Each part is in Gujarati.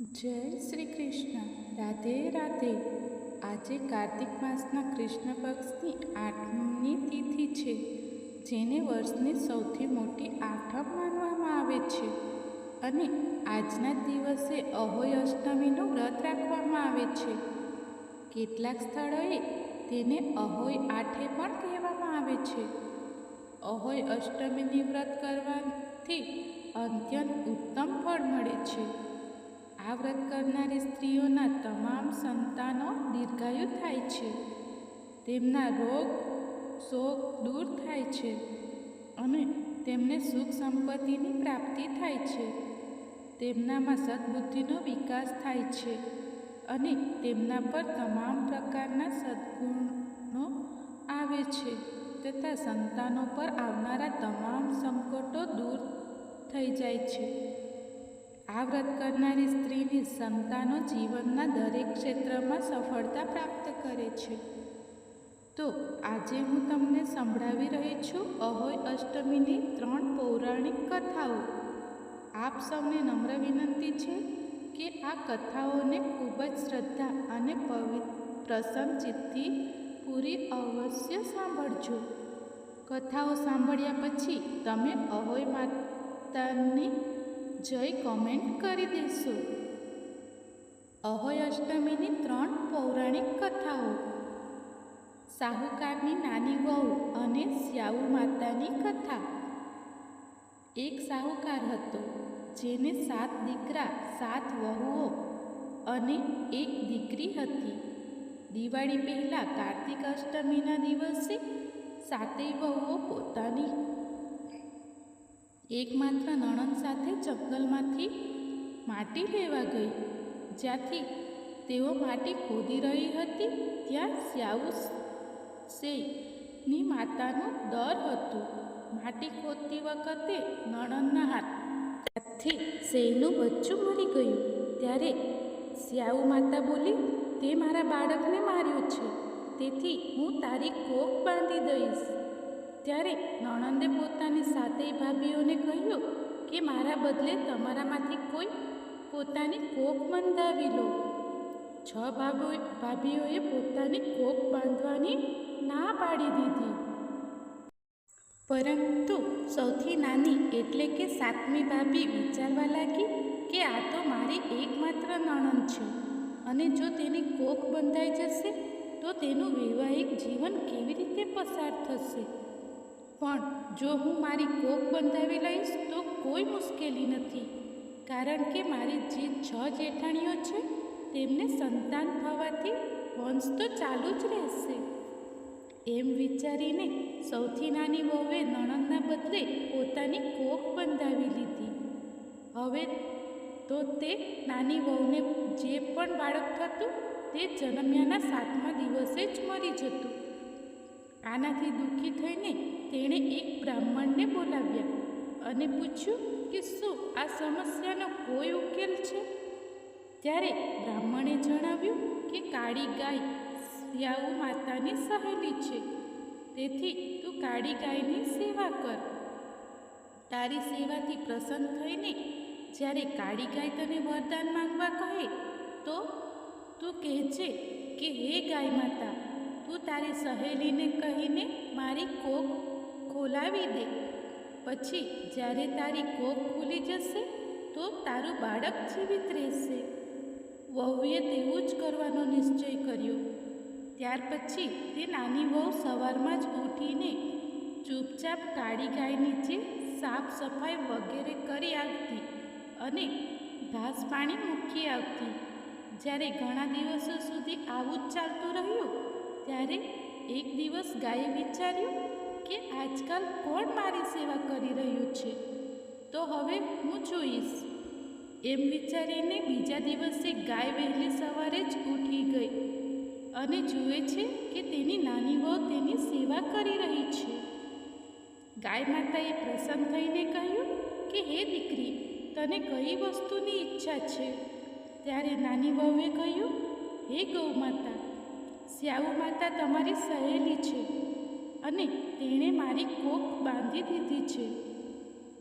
જય શ્રી કૃષ્ણ. રાધે રાધે. આજે કાર્તિક માસના કૃષ્ણ પક્ષની આઠમની તિથિ છે, જેને વર્ષની સૌથી મોટી આઠમ માનવામાં આવે છે અને આજના દિવસે અહોય અષ્ટમીનું વ્રત રાખવામાં આવે છે. કેટલાક સ્થળોએ તેને અહોય આઠે પણ કહેવામાં આવે છે. અહોય અષ્ટમીની વ્રત કરવાથી અત્યંત ઉત્તમ ફળ મળે છે. આ વ્રત કરનારી સ્ત્રીઓના તમામ સંતાનો દીર્ઘાયુ થાય છે. તેમના રોગ, શોક દૂર થાય છે અને તેમને સુખ સંપત્તિની પ્રાપ્તિ થાય છે. તેમનામાં સદબુદ્ધિનો વિકાસ થાય છે અને તેમના પર તમામ પ્રકારના સદગુણો આવે છે તથા સંતાનો પર આવનારા તમામ સંકટો દૂર થઈ જાય છે. આ વ્રત કરનારી સ્ત્રીની સંતાનો જીવનના દરેક ક્ષેત્રમાં સફળતા પ્રાપ્ત કરે છે. તો આજે હું તમને સંભળાવી રહી છું અહોય અષ્ટમીની ત્રણ પૌરાણિક કથાઓ. આપ સૌને નમ્ર વિનંતી છે કે આ કથાઓને ખૂબ જ શ્રદ્ધા અને પવિત્ર ચિત્તથી પૂરી અવશ્ય સાંભળજો. કથાઓ સાંભળ્યા પછી તમે અહોય માતાની જય કોમેન્ટ કરી દેશો અહોય અષ્ટમીની ત્રણ પૌરાણિક કથાઓ. સાહુકારની નાની વહુ અને સ્યાઉ માતાની કથા. એક સાહુકાર હતો, જેને સાત દીકરા, સાત વહુઓ અને એક દીકરી હતી. દિવાળી પહેલાં કાર્તિક અષ્ટમીના દિવસે સાતેય વહુઓ પોતાની એકમાત્ર નણંદ સાથે જંગલમાંથી માટી લેવા ગઈ, જ્યાંથી તેઓ માટી ખોદી રહી હતી, ત્યાં સ્યાઉ શેની માતાનું દર હતું. માટી ખોદતી વખતે નણંદના હાથથી સેયનું બચ્ચું મરી ગયું. ત્યારે સ્યાઉ માતા બોલી, તે મારા બાળકને માર્યું છે. તેથી હું તારી કોક બાંધી દઈશ. ત્યારે નણંદે પોતાની સાતેય ભાભીઓને કહ્યું કે મારા બદલે તમારામાંથી કોઈ પોતાની કોક બંધાવી લો. છ ભાભો, ભાભીઓએ પોતાની કોક બાંધવાની ના પાડી દીધી. પરંતુ સૌથી નાની એટલે કે સાતમી ભાભી વિચારવા લાગી કે આ તો મારી એકમાત્ર નણંદ છે અને જો તેની કોક બંધાઈ જશે તો તેનું વૈવાહિક જીવન કેવી રીતે પસાર થશે? પણ જો હું મારી કોક બંધાવી લઈશ, તો કોઈ મુશ્કેલી નથી. કારણ કે મારી જે છ જેઠાણીઓ છે, તેમને સંતાન થવાથી વંશ તો ચાલુ જ રહેશે. એમ વિચારીને સૌથી નાની વહુએ નણંદના બદલે પોતાની કોક બંધાવી લીધી. હવે તો તે નાની વહુને જે પણ બાળક થતું, તે જન્મ્યાના સાતમા દિવસે જ મરી જતું. આનાથી દુઃખી થઈને તેણે એક બ્રાહ્મણને બોલાવ્યા અને પૂછ્યું કે શું આ સમસ્યાનો કોઈ ઉકેલ છે? ત્યારે બ્રાહ્મણે જણાવ્યું કે કાળી ગાય સ્યાઉ માતાની સહેલી છે, તેથી તું કાળી ગાયની સેવા કર. તારી સેવાથી પ્રસન્ન થઈને જ્યારે કાળી ગાય તને વરદાન માંગવા કહે, તો તું કહેજે કે, હે ગાય માતા, તું તારી સહેલીને કહીને મારી કોક ખોલાવી દે. પછી જ્યારે તારી કોક ખુલી જશે, તો તારું બાળક જીવિત રહેશે. વહુએ તેવું જ કરવાનો નિશ્ચય કર્યો. ત્યાર પછી તે નાની વહુ સવારમાં જ ઉઠીને ચૂપચાપ કાળી ગાય નીચે સાફ સફાઈ વગેરે કરી આવતી અને ઘાસ પાણી મૂકી આવતી જ્યારે ઘણા દિવસો સુધી આવું જ ચાલતું રહ્યું, ત્યારે એક દિવસ ગાયે વિચાર્યું કે આજકાલ કોણ મારી સેવા કરી રહ્યું છે? તો હવે હું જોઈશ. એમ વિચારીને બીજા દિવસે ગાય વહેલી સવારે જ ઉઠી ગઈ અને જુએ છે કે તેની નાની વહુ તેની સેવા કરી રહી છે. ગાય માતાએ પ્રસન્ન થઈને કહ્યું કે, હે દીકરી, તને કઈ વસ્તુની ઈચ્છા છે? ત્યારે નાની વહુએ કહ્યું, હે ગૌ માતા, શ્યાઉ માતા તમારી સહેલી છે. અને તેણે મારી કોક બાંધી દીધી છે.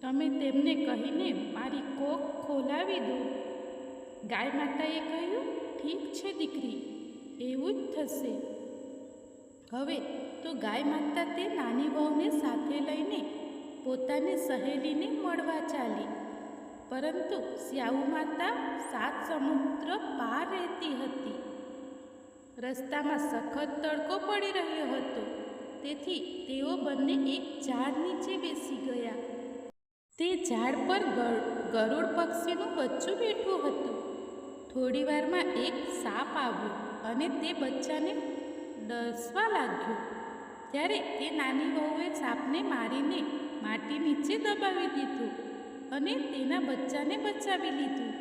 તમે તેમને કહીને મારી કોક ખોલાવી દો. ગાય માતાએ કહ્યું, ઠીક છે દીકરી, એવું જ થશે. હવે તો ગાય માતા તે નાની વહુને સાથે લઈને પોતાની સહેલીને મળવા ચાલી. પરંતુ શ્યાઉ માતા સાત સમુદ્ર પાર રહેતી હતી. રસ્તામાં સખત તડકો પડી રહ્યો હતો. તેથી તેઓ બંને એક ઝાડ નીચે બેસી ગયા. તે ઝાડ પર ગર- ગરુડ પક્ષીનું બચ્ચું બેઠું હતું. થોડી વારમાં એક સાપ આવ્યો અને તે બચ્ચાને ડસવા લાગ્યો. ત્યારે તે નાની વહુએ સાપને મારીને માટી નીચે દબાવી દીધું અને તેના બચ્ચાને બચાવી લીધું.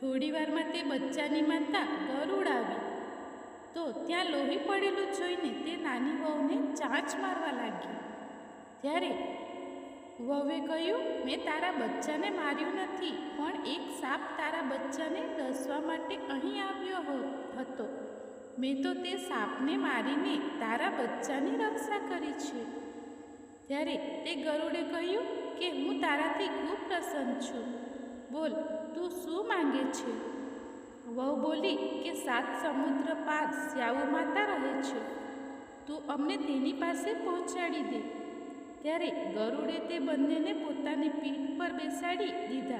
થોડી વારમાં તે બચ્ચાની માતા ગરુડ આવી. તો ત્યાં લોહી પડેલું જોઈને તે નાની વહુને ચાંચ મારવા લાગી. ત્યારે વહુએ કહ્યું, મેં તારા બચ્ચાને માર્યું નથી, પણ એક સાપ તારા બચ્ચાને દસવા માટે અહીં આવ્યો હતો. મેં તો તે સાપને મારીને તારા બચ્ચાની રક્ષા કરી છે. ત્યારે તે ગરુડે કહ્યું કે, હું તારાથી ખૂબ પ્રસન્ન છું. બોલ, તું શું માંગે છે? વહુ બોલી કે સાત સમુદ્ર પાર સ્યાઉ માતા રહે છે. તું અમને તેની પાસે પહોંચાડી દે. ત્યારે ગરુડે તે બંનેને પોતાની પીઠ પર બેસાડી દીધા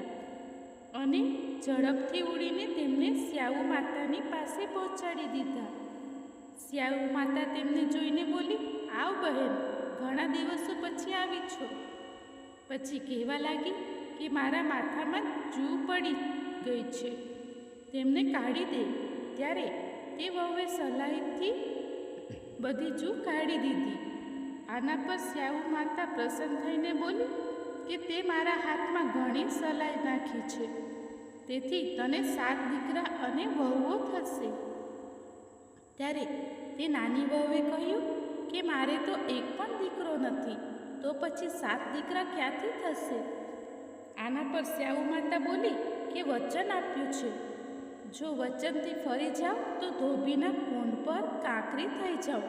અને ઝડપથી ઉડીને તેમને સ્યાઉ માતાની પાસે પહોંચાડી દીધા. સ્યાઉ માતા તેમને જોઈને બોલી, આવ બહેન, ઘણા દિવસો પછી આવી છો. પછી કહેવા લાગી કે મારા માથામાં જૂ પડી ગઈ છે. તેમને કાઢી દે. ત્યારે તે વહુએ સલાહીથી બધી જૂ કાઢી દીધી. આના પર સ્યાઉ માતા પ્રસન્ન થઈને બોલી કે તે મારા હાથમાં ઘણી સલાઈ નાખી છે. તેથી તને સાત દીકરા અને વહુઓ થશે. ત્યારે તે નાની વહુએ કહ્યું કે મારે તો એક પણ દીકરો નથી, તો પછી સાત દીકરા ક્યાંથી થશે? આના પર સ્યાઉ માતા બોલી કે વચન આપ્યું છે. જો વચનથી ફરી જાઓ, તો ધોબીના કુંડ પર કાંકરી થઈ જાઓ.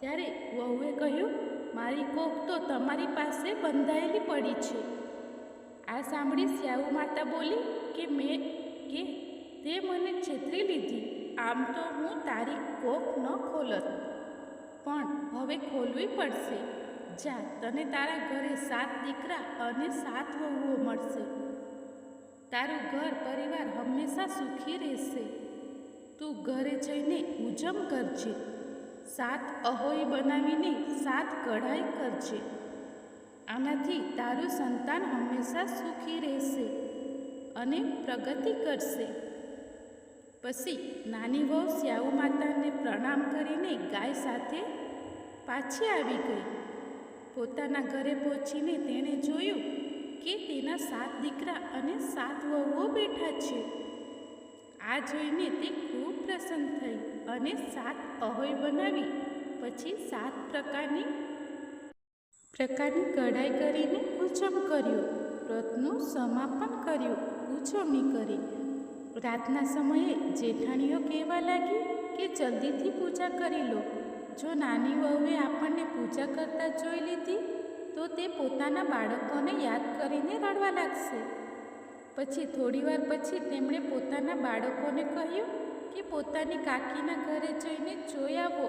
ત્યારે વહુએ કહ્યું, મારી કોક તો તમારી પાસે બંધાયેલી પડી છે. આ સાંભળી શ્યાઉ માતા બોલી, કે મેં, કે તે મને છેતરી લીધી. આમ તો હું તારી કોક ન ખોલત. પણ હવે ખોલવી પડશે. જા, તને તારા ઘરે સાત દીકરા અને સાત વહુઓ મળશે. તારું ઘર પરિવાર હંમેશા સુખી રહેશે. તું ઘરે જઈને ઉજમ કરજે. સાત અહોઈ બનાવીને સાત કઢાઈ કરજે. આનાથી તારું સંતાન હંમેશા સુખી રહેશે અને પ્રગતિ કરશે. પછી નાની વહુ સ્યાઉ માતાને પ્રણામ કરીને ગાય સાથે પાછી આવી ગઈ. પોતાના ઘરે પહોંચીને તેણે જોયું કે તેના સાત દીકરા અને સાત વહુઓ બેઠા છે. આ જોઈને તે ખૂબ પ્રસન્ન થઈ અને સાત અહોય બનાવી, પછી સાત પ્રકારની પ્રકારની કઢાઈ કરીને ઉજમ કર્યું, વ્રતનું સમાપન કર્યું, ઉજવણી કરી. રાતના સમયે જેઠાણીઓ કહેવા લાગી કે જલ્દીથી પૂજા કરી લો. જો નાની વહુએ આપણને પૂજા કરતા જોઈ લીધી તો તે પોતાના બાળકોને યાદ કરીને રડવા લાગશે. પછી થોડીવાર પછી તેમણે પોતાના બાળકોને કહ્યું કે પોતાની કાકીના ઘરે જઈને જોઈ આવો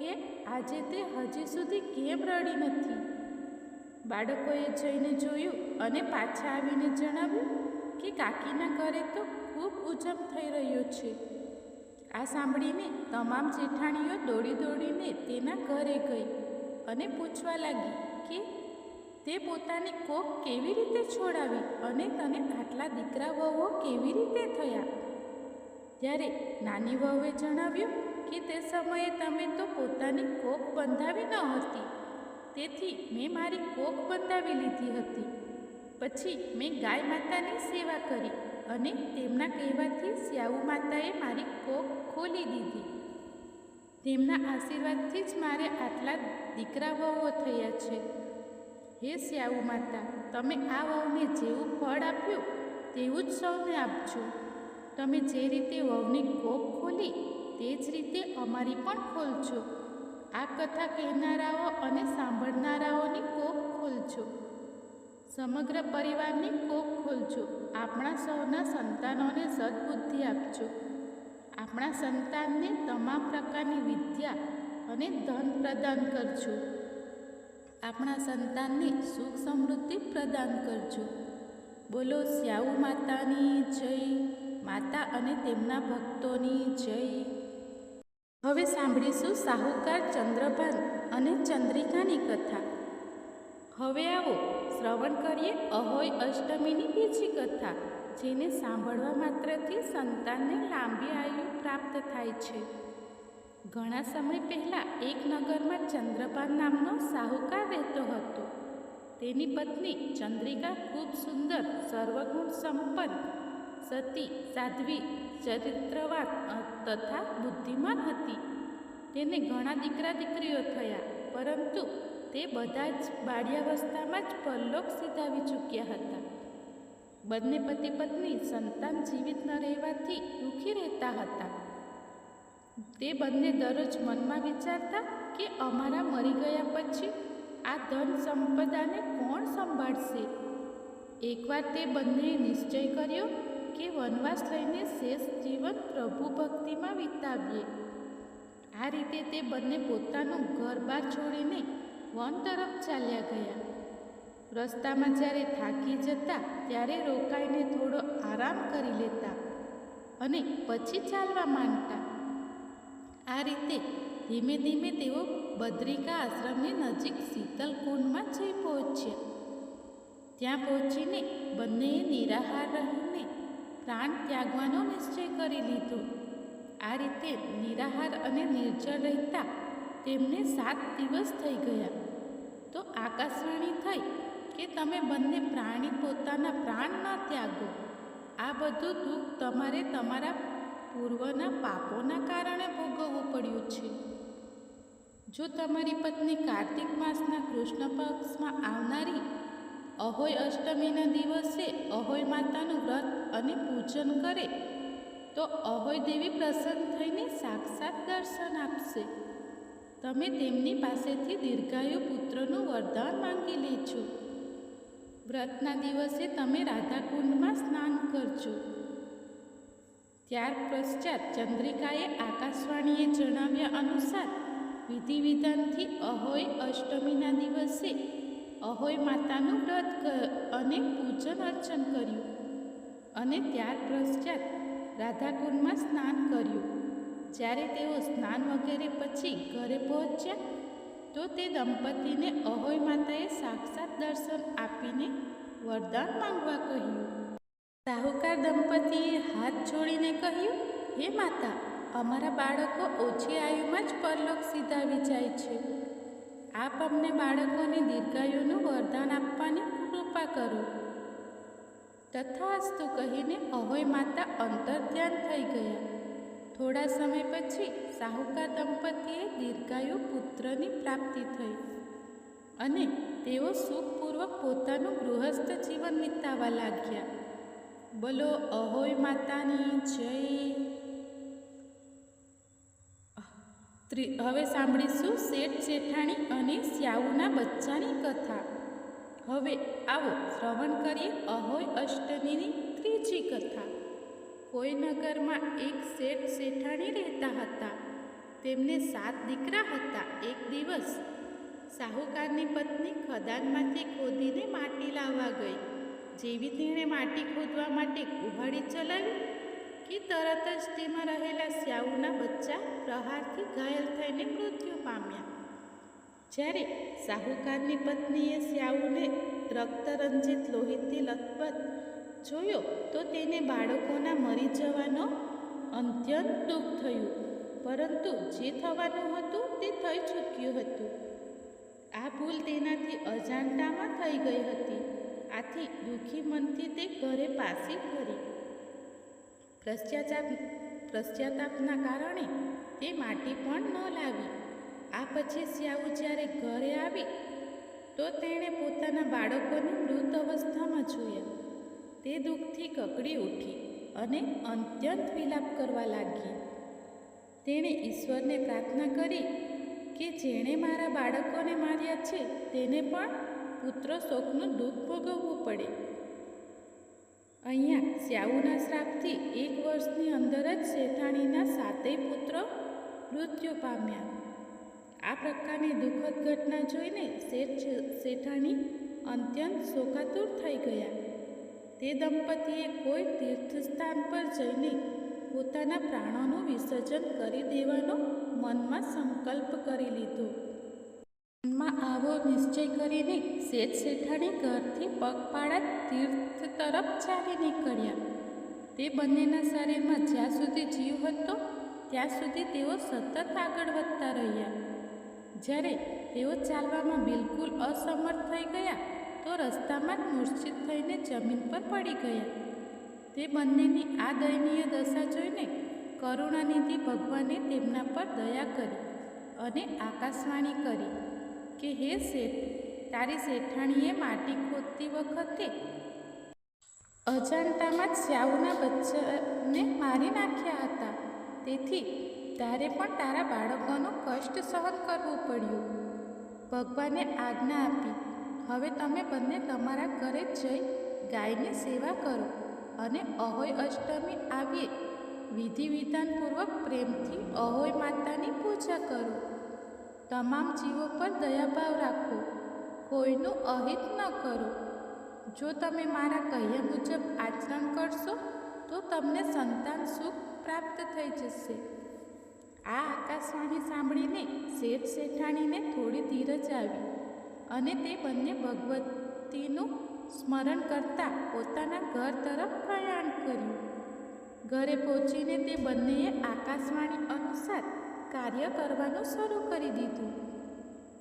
કે આજે તે હજી સુધી કેમ રડી નથી. બાળકોએ જઈને જોયું અને પાછા આવીને જણાવ્યું કે કાકીના ઘરે તો ખૂબ ઉજમ થઈ રહ્યો છે. આ સાંભળીને તમામ જેઠાણીઓ દોડી દોડીને તેના ઘરે ગઈ અને પૂછવા લાગી કે તે પોતાની કોક કેવી રીતે છોડાવી અને તને આટલા દીકરા વહુઓ કેવી રીતે થયા? ત્યારે નાની વહુએ જણાવ્યું કે તે સમયે તમે તો પોતાની કોક બંધાવી ન હતી, તેથી મેં મારી કોક બંધાવી લીધી હતી. પછી મેં ગાય માતાની સેવા કરી અને તેમના કહેવાથી સ્યાઉ માતાએ મારી કોક ખોલી દીધી. તેમના આશીર્વાદથી જ મારે આટલા દીકરા વહુઓ થયા છે. હે સ્યાઉ માતા, તમે આ વહુને જેવું ફળ આપ્યું તેવું જ સૌને આપજો. તમે જે રીતે વહુની કોક ખોલી તે જ રીતે અમારી પણ ખોલજો. આ કથા કહેનારાઓ અને સાંભળનારાઓની કોક ખોલજો. સમગ્ર પરિવારની કોખ ખોલજો. આપણા સૌના સંતાનોને સદબુદ્ધિ આપજો. આપણા સંતાનને તમામ પ્રકારની વિદ્યા અને ધન પ્રદાન કરજો. આપણા સંતાનને સુખ સમૃદ્ધિ પ્રદાન કરજો. બોલો, શ્યાઉ માતાની જય, માતા અને તેમના ભક્તોની જય. હવે સાંભળીશું સાહુકાર ચંદ્રભાન અને ચંદ્રિકાની કથા. હવે આવો શ્રવણ કરીએ અહોય અષ્ટમીની બીજી કથા. જેને સાંભળવા માત્રથી સંતાનને લાંબી આયુ પ્રાપ્ત થાય છે. ઘણા સમય પહેલાં એક નગરમાં ચંદ્રપાન નામનો સાહુકાર રહેતો હતો. તેની પત્ની ચંદ્રિકા ખૂબ સુંદર, સર્વગુણ સંપન્ન, સતી, સાધ્વી, ચરિત્રવાન તથા બુદ્ધિમાન હતી. તેને ઘણા દીકરા દીકરીઓ થયા, પરંતુ તે બધા જ બાળ્યાવસ્થામાં જ પરલોક સિધાવી ચૂક્યા હતા. બંને પતિ પત્ની સંતાન જીવિત ન રહેવાથી દુઃખી રહેતા હતા. તે બંને દરરોજ મનમાં વિચારતા કે અમારા મરી ગયા પછી આ ધન સંપદાને કોણ સંભાળશે? એકવાર તે બંનેએ નિશ્ચય કર્યો કે વનવાસ લઈને શેષ જીવન પ્રભુ ભક્તિમાં વિતાવીએ. આ રીતે તે બંને પોતાનું ઘર બાર છોડીને વન તરફ ચાલ્યા ગયા. રસ્તામાં જ્યારે થાકી જતા ત્યારે રોકાઈને થોડો આરામ કરી લેતા અને પછી ચાલવા માંડતા. આ રીતે ધીમે ધીમે તેઓ બદ્રિકા આશ્રમની નજીક શીતલ કુંડમાં જઈ પહોંચ્યા. ત્યાં પહોંચીને બંનેએ નિરાહાર રહીને પ્રાણ ત્યાગવાનો નિશ્ચય કરી લીધો. આ રીતે નિરાહાર અને નિર્જળ રહેતા તેમને સાત દિવસ થઈ ગયા. તો આકાશવાણી થઈ કે તમે બંને પ્રાણી પોતાના પ્રાણ ન ત્યાગો. આ બધું દુઃખ તમારે તમારા પૂર્વના પાપોના કારણે ભોગવવું પડ્યું છે. જો તમારી પત્ની કાર્તિક માસના કૃષ્ણ પક્ષમાં આવનારી અહોય અષ્ટમીના દિવસે અહોય માતાનું વ્રત અને પૂજન કરે, તો અહોય દેવી પ્રસન્ન થઈને સાક્ષાત દર્શન આપશે. તમે તેમની પાસેથી દીર્ઘાયુ પુત્રનું વરદાન માંગી લેજો. વ્રતના દિવસે તમે રાધાકુંડમાં સ્નાન કરજો. ત્યાર પશ્ચાત ચંદ્રિકાએ આકાશવાણીએ જણાવ્યા અનુસાર વિધિ વિધાનથી અહોય અષ્ટમીના દિવસે અહોય માતાનું વ્રત અને પૂજન અર્ચન કર્યું અને ત્યાર પશ્ચાત રાધાકુંડમાં સ્નાન કર્યું. જ્યારે તેઓ સ્નાન વગેરે પછી ઘરે પહોંચ્યા તો તે દંપતીને અહોય માતાએ સાક્ષાત દર્શન આપીને વરદાન માંગવા કહ્યું. સાહુકાર દંપતીએ હાથ જોડીને કહ્યું, હે માતા, અમારા બાળકો ઓછી આયુમાં જ પરલોક સીધાવી જાય છે. આપ અમને બાળકોને દીર્ઘાયુનું વરદાન આપવાની કૃપા કરો. તથાસ્તુ કહીને અહોય માતા અંતર્ધ્યાન થઈ ગયા. થોડા સમય પછી સાહુકાર દંપતીએ દીર્ઘાયુ પુત્રની પ્રાપ્તિ થઈ અને તેઓ સુખપૂર્વક પોતાનું ગૃહસ્થ જીવન વિતાવવા લાગ્યા. બોલો, અહોય માતાની જય. હવે સાંભળીશું શેઠ શેઠાણી અને સ્યાઉના બચ્ચાની કથા. હવે આવો શ્રવણ કરીએ અહોય અષ્ટમીની ત્રીજી કથા. કોઈ નગરમાં એક શેઠ શેઠાણી રહેતા હતા. તેમને સાત દીકરા હતા એક દિવસ. સાહુકારની પત્ની ખદાનમાંથી ખોદીને માટી લાવવા ગઈ. જેવી તેણે માટી ખોદવા માટે કુહાડી ચલાવી કે તરત જ તેમાં રહેલા સ્યાઉના બચ્ચા પ્રહારથી ઘાયલ થઈને મૃત્યુ પામ્યા. જ્યારે સાહુકારની પત્નીએ સ્યાઉને રક્તરંજિત લોહીથી લથબથ જોયો તો તેને બાળકોના મરી જવાનો અત્યંત દુઃખ થયું. પરંતુ જે થવાનું હતું તે થઈ ચૂક્યું હતું. આ ભૂલ તેનાથી અજાણતામાં થઈ ગઈ હતી. આથી દુઃખી મનથી તે ઘરે પાસી ફરી. પ્રશ્ચાતાપ પ્રશ્ચાતાપના કારણે તે માટી પણ ન લાવી. આ પછી સ્યાઉ જ્યારે ઘરે આવી તો તેણે પોતાના બાળકોને મૃત અવસ્થામાં જોયા. તે દુઃખથી કકડી ઉઠી અને અત્યંત વિલાપ કરવા લાગી. તેણે ઈશ્વરને પ્રાર્થના કરી કે જેણે મારા બાળકોને માર્યા છે તેને પણ પુત્ર શોકનું દુઃખ ભોગવવું પડે. અહીંયા સ્યાઉના શ્રાપથી એક વર્ષની અંદર જ શેઠાણીના સાતેય પુત્ર મૃત્યુ પામ્યા. આ પ્રકારની દુઃખદ ઘટના જોઈને શેઠ, શેઠાણી અત્યંત શોકાતુર થઈ ગયા. તે દંપતીએ કોઈ તીર્થસ્થાન પર જઈને પોતાના પ્રાણોનું વિસર્જન કરી દેવાનો મનમાં સંકલ્પ કરી લીધો. મનમાં આવો નિશ્ચય કરીને શેઠ શેઠાણી ઘરથી પગપાળા તીર્થ તરફ ચાલી નીકળ્યા. તે બંનેના શરીરમાં જ્યાં સુધી જીવ હતો, ત્યાં સુધી તેઓ સતત આગળ વધતા રહ્યા. જ્યારે તેઓ ચાલવામાં બિલકુલ અસમર્થ થઈ ગયા તો રસ્તામાં જ મૂર્છિત થઈને જમીન પર પડી ગયા. તે બંનેની આ દયનીય દશા જોઈને કરુણાનિધિ ભગવાને તેમના પર દયા કરી અને આકાશવાણી કરી કે, હે શેઠ, તારી શેઠાણીએ માટી ખોદતી વખતે અજાણતામાં જ શ્યાઉના બચ્ચાને મારી નાખ્યા હતા. તેથી તારે પણ તારા બાળકોનું કષ્ટ સહન કરવું પડ્યું. ભગવાને આજ્ઞા આપી હવે તમે બંને તમારા ઘરે જઈ ગાયની સેવા કરો અને અહોય અષ્ટમી આવીએ. વિધિ વિધાનપૂર્વક પ્રેમથી અહોય માતાની પૂજા કરો. તમામ જીવો પર દયાભાવ રાખો. કોઈનું અહિત ન કરો. જો તમે મારા કહ્યા મુજબ આચરણ કરશો, તો તમને સંતાન સુખ પ્રાપ્ત થઈ જશે. આ આકાશવાણી સાંભળીને શેઠ શેઠાણીને થોડી ધીરજ આવી. અને તે બંને ભગવતીનું સ્મરણ કરતા પોતાના ઘર તરફ પ્રયાણ કર્યું. ઘરે પહોંચીને તે બંનેએ આકાશવાણી અનુસાર કાર્ય કરવાનું શરૂ કરી દીધું.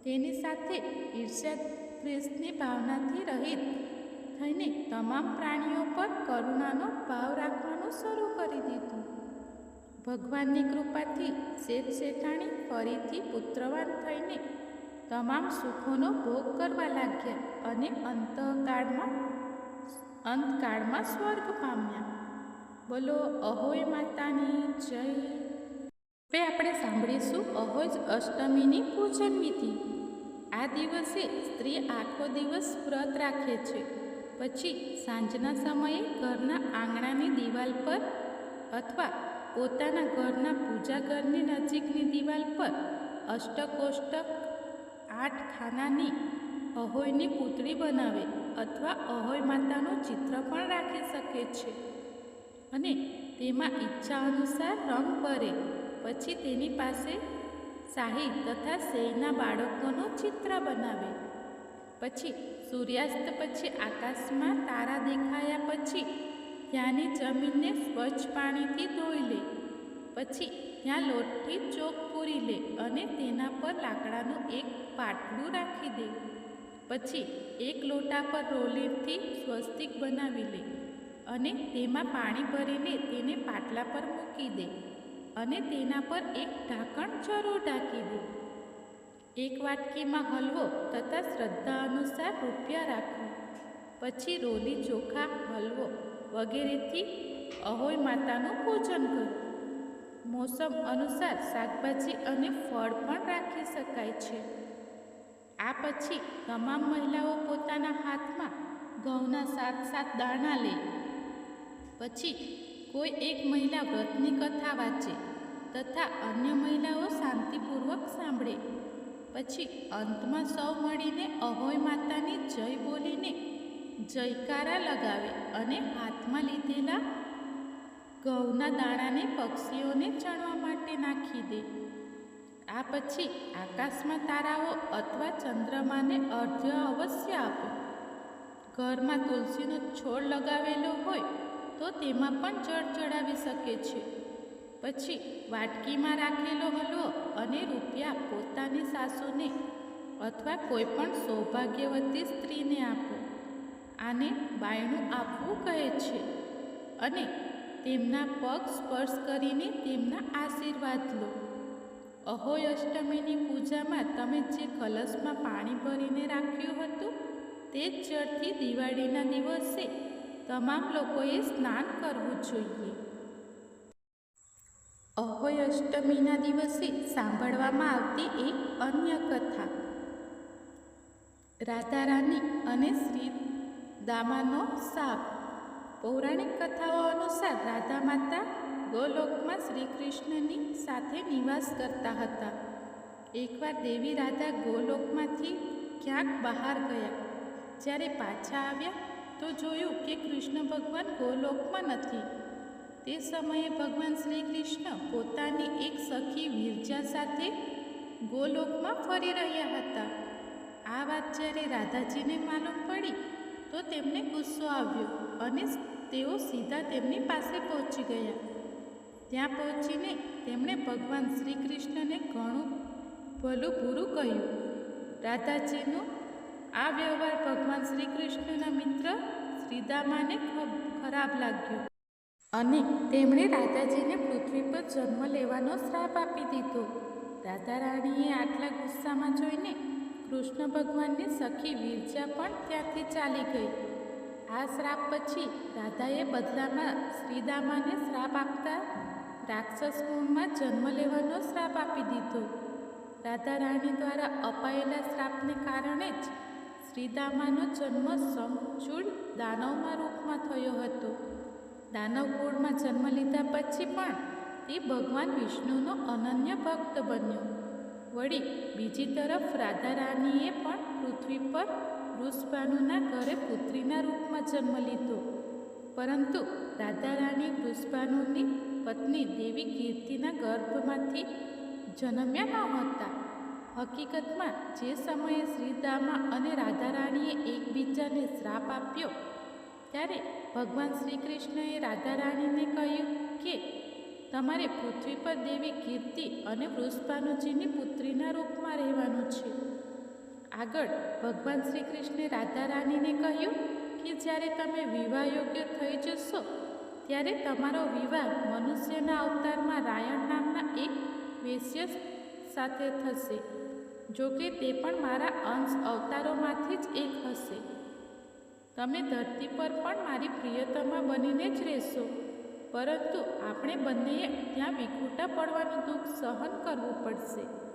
તેની સાથે ઈર્ષ્યા દ્વેષની ભાવનાથી રહિત થઈને તમામ પ્રાણીઓ પર કરુણાનો ભાવ રાખવાનું શરૂ કરી દીધું. ભગવાનની કૃપાથી શેઠ શેઠાણી ફરીથી પુત્રવાન થઈને તમામ સુખોનો ભોગ કરવા લાગ્યા અને અંતકાળમાં અંતકાળમાં સ્વર્ગ પામ્યા. બોલો, અહોય માતાની જય. હવે આપણે સાંભળીશું અહોજ અષ્ટમીની પૂજન વિધિ. આ દિવસે સ્ત્રી આખો દિવસ વ્રત રાખે છે. પછી સાંજના સમયે ઘરના આંગણાની દિવાલ પર અથવા પોતાના ઘરના પૂજા ઘરની નજીકની દિવાલ પર અષ્ટકોષ્ટક આઠ ખાનાની અહોયની પૂતળી બનાવે અથવા અહોય માતાનું ચિત્ર પણ રાખી શકે છે. અને તેમાં ઈચ્છા અનુસાર રંગ ભરે. પછી તેની પાસે શાહી તથા શેયના બાળકોનું ચિત્ર બનાવે. પછી સૂર્યાસ્ત પછી આકાશમાં તારા દેખાયા પછી ત્યાંની જમીનને સ્વચ્છ પાણીથી ધોઈ લે. પછી ત્યાં લોટથી ચોક પૂરી લે અને તેના પર લાકડાનું એક પાટલું રાખી દે. પછી એક લોટા પર રોલીથી સ્વસ્તિક બનાવી લે અને તેમાં પાણી ભરીને તેને પાટલા પર મૂકી દે અને તેના પર એક ઢાંકણ જરૂર ઢાંકી દે. એક વાટકીમાં હલવો તથા શ્રદ્ધા અનુસાર રૂપિયા રાખો. પછી રોલી ચોખા હલવો વગેરેથી અહોય માતાનું પૂજન કરો. મોસમ અનુસાર શાકભાજી અને ફળ પણ રાખી શકાય છે. આ પછી તમામ મહિલાઓ પોતાના હાથમાં ઘઉંના સાત સાત દાણા લે. પછી કોઈ એક મહિલા વ્રતની કથા વાંચે તથા અન્ય મહિલાઓ શાંતિપૂર્વક સાંભળે. પછી અંતમાં સૌ મળીને અહોય માતાની જય બોલીને જયકારા લગાવે અને હાથમાં લીધેલા ઘઉંના દાણાને પક્ષીઓને ચણવા માટે નાખી દે. આ પછી આકાશમાં તારાઓ અથવા ચંદ્રમાને અર્ધ્ય અવશ્ય આપો. ઘરમાં તુલસીનો છોડ લગાવેલો હોય તો તેમાં પણ જળ ચડાવી શકે છે. પછી વાટકીમાં રાખેલો હલવો અને રૂપિયા પોતાની સાસુને અથવા કોઈ પણ સૌભાગ્યવતી સ્ત્રીને આપો. આને બાયણું આપવું કહે છે. અને તેમના પગ સ્પર્શ કરીને તેમના આશીર્વાદ લો. અહોય અષ્ટમીની પૂજામાં તમે જે કલશમાં પાણી ભરીને રાખ્યું હતું, તે જ જળથી દિવાળીના દિવસે તમામ લોકોએ સ્નાન કરવું જોઈએ. અહોય અષ્ટમીના દિવસે સાંભળવામાં આવતી એક અન્ય કથા. રાધા રાની અને શ્રી દામાનો સાપ પૌરાણિક કથાઓ અનુસાર રાધા માતા ગોલોકમાં શ્રી કૃષ્ણની સાથે નિવાસ કરતા હતા. એકવાર દેવી રાધા ગોલોકમાંથી ક્યાંક બહાર ગયા. જ્યારે પાછા આવ્યા, તો જોયું કે કૃષ્ણ ભગવાન ગોલોકમાં નથી. તે સમયે ભગવાન શ્રી કૃષ્ણ પોતાની એક સખી વિરજા સાથે ગોલોકમાં ફરી રહ્યા હતા. આ વાત જ્યારે રાધાજીને માલુમ પડી, તો તેમને ગુસ્સો આવ્યો અને તેઓ સીધા તેમની પાસે પહોંચી ગયા. ત્યાં પહોંચીને તેમણે ભગવાન શ્રી કૃષ્ણને ઘણું ભલું પૂરું કહ્યું. રાધાજીનો, આ વ્યવહાર ભગવાન શ્રી કૃષ્ણના મિત્ર શ્રીદામાને ખરાબ લાગ્યો અને તેમણે રાધાજીને પૃથ્વી પર જન્મ લેવાનો શ્રાપ આપી દીધો. રાધા રાણીએ આટલા ગુસ્સામાં જોઈને કૃષ્ણ ભગવાનની સખી વિરજા પણ ત્યાંથી ચાલી ગઈ. આ શ્રાપ પછી રાધાએ બદલામાં શ્રીદામાને શ્રાપ આપતા રાક્ષસ કુંડમાં જન્મ લેવાનો શ્રાપ આપી દીધો. રાધા રાણી દ્વારા અપાયેલા શ્રાપને કારણે જ શ્રીદામાનો જન્મ સમચૂળ દાનવના રૂપમાં થયો હતો. દાનવ કુળમાં જન્મ લીધા પછી પણ તે ભગવાન વિષ્ણુનો અનન્ય ભક્ત બન્યો. વળી બીજી તરફ રાધા રાણીએ પણ પૃથ્વી પર વૃષભાનુના ઘરે પુત્રીના રૂપમાં જન્મ લીધો. પરંતુ રાધા રાણી વૃષભાનુની પત્ની દેવી કીર્તિના ગર્ભમાંથી જન્મ્યા ન હતા. હકીકતમાં જે સમયે શ્રીદામા અને રાધા રાણીએ એકબીજાને શ્રાપ આપ્યો, ત્યારે ભગવાન શ્રી કૃષ્ણએ રાધારાણીને કહ્યું કે, તમારે પૃથ્વી પર દેવી કીર્તિ અને વૃષભાનુજીની પુત્રીના રૂપમાં રહેવાનું છે. આગળ ભગવાન શ્રી કૃષ્ણે રાધા રાણીને કહ્યું કે જ્યારે તમે વિવાહ યોગ્ય થઈ જશો, ત્યારે તમારો વિવાહ મનુષ્યના અવતારમાં રાયણ નામના એક વેશ્ય સાથે થશે, જો કે તે પણ મારા અંશ અવતારોમાંથી જ એક હશે. તમે ધરતી પર પણ મારી પ્રિયતમા બનીને જ રહેશો, પરંતુ આપણે બંનેએ ત્યાં વિખૂટા પડવાનું દુઃખ સહન કરવું પડશે.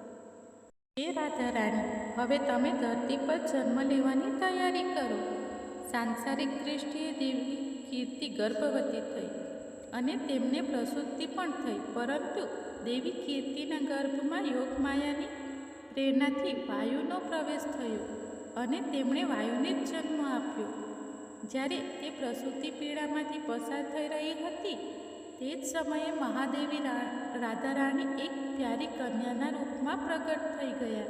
હે રાધા રાણી, હવે તમે ધરતી પર જન્મ લેવાની તૈયારી કરો. સાંસારિક દૃષ્ટિએ દેવી કીર્તિ ગર્ભવતી થઈ અને તેમને પ્રસૂતિ પણ થઈ, પરંતુ દેવી કીર્તિના ગર્ભમાં યોગમાયાની પ્રેરણાથી વાયુનો પ્રવેશ થયો અને તેમણે વાયુને જ જન્મ આપ્યો. જ્યારે તે પ્રસૂતિ પીડામાંથી પસાર થઈ રહી હતી તે જ સમયે મહાદેવી રાધા રાણી એક પ્યારી કન્યાના રૂપમાં પ્રગટ થઈ ગયા.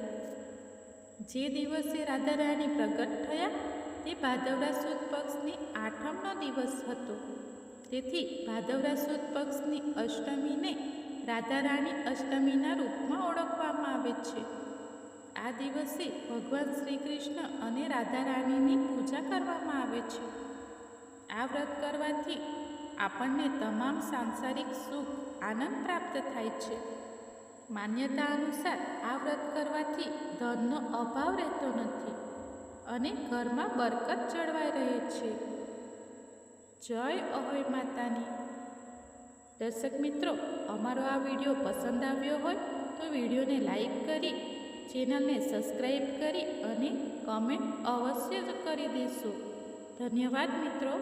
જે દિવસે રાધારાણી પ્રગટ થયા, તે ભાદવરા સુદ પક્ષની આઠમનો દિવસ હતો. તેથી ભાદવરા સુદ પક્ષની અષ્ટમીને રાધારાણી અષ્ટમીના રૂપમાં ઓળખવામાં આવે છે. આ દિવસે ભગવાન શ્રી કૃષ્ણ અને રાધા રાણીની પૂજા કરવામાં આવે છે. આ વ્રત કરવાથી આપણને તમામ સાંસારિક સુખ આનંદ પ્રાપ્ત થાય છે. માન્યતા અનુસાર આ વ્રત કરવાથી ધનનો અભાવ રહેતો નથી અને ઘરમાં બરકત જળવાઈ રહે છે. જય અહોય માતાની. દર્શક મિત્રો, અમારો આ વીડિયો પસંદ આવ્યો હોય તો વિડીયોને લાઈક કરી, ચેનલને સબસ્ક્રાઈબ કરી અને કમેન્ટ અવશ્ય જ કરી દેશો. ધન્યવાદ મિત્રો.